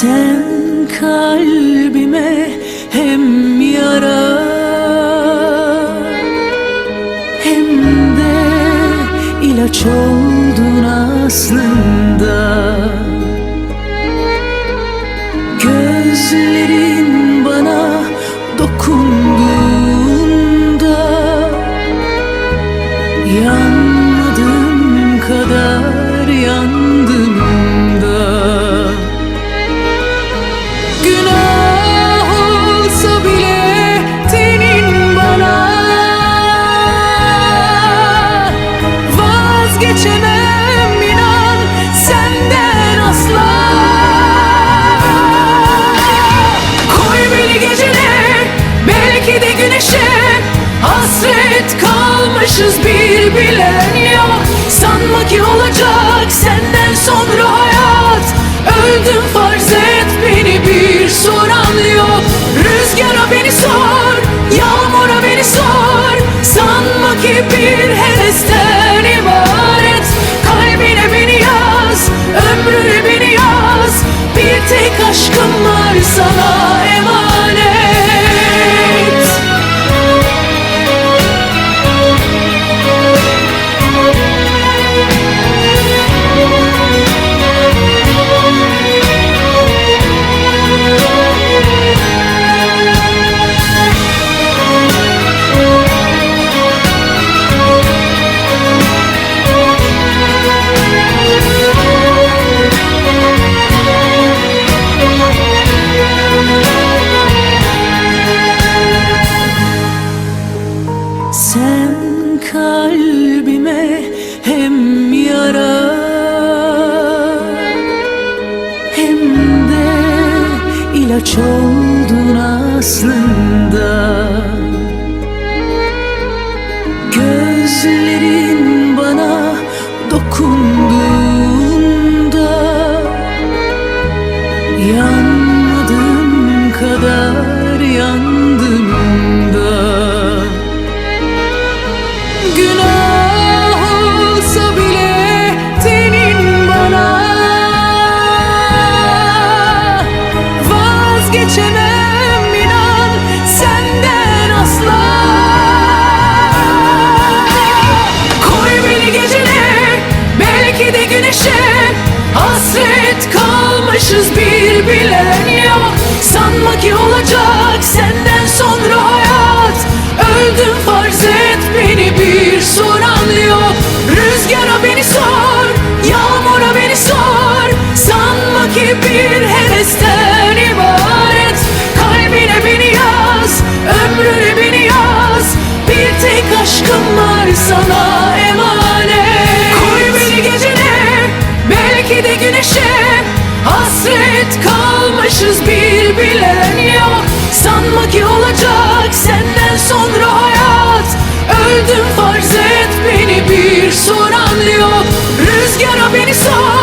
Sen kalbime hem yara hem de ilaç oldun aslında Hasret kalmışız bir bilen yok. Sanma ki olacak senden sonra hayat. Öldüm farz et beni bir soran yok. Rüzgara beni sor, yağmura beni sor. Sanma ki bir hevesten ibaret. Kalbine beni yaz, ömrüne beni yaz. Bir tek aşkım var sana ilaç oldun aslında bilen yok Sanma ki olacak olacak senden sonra hayat. Öldüm farz et beni bir soran yok. Rüzgara beni sor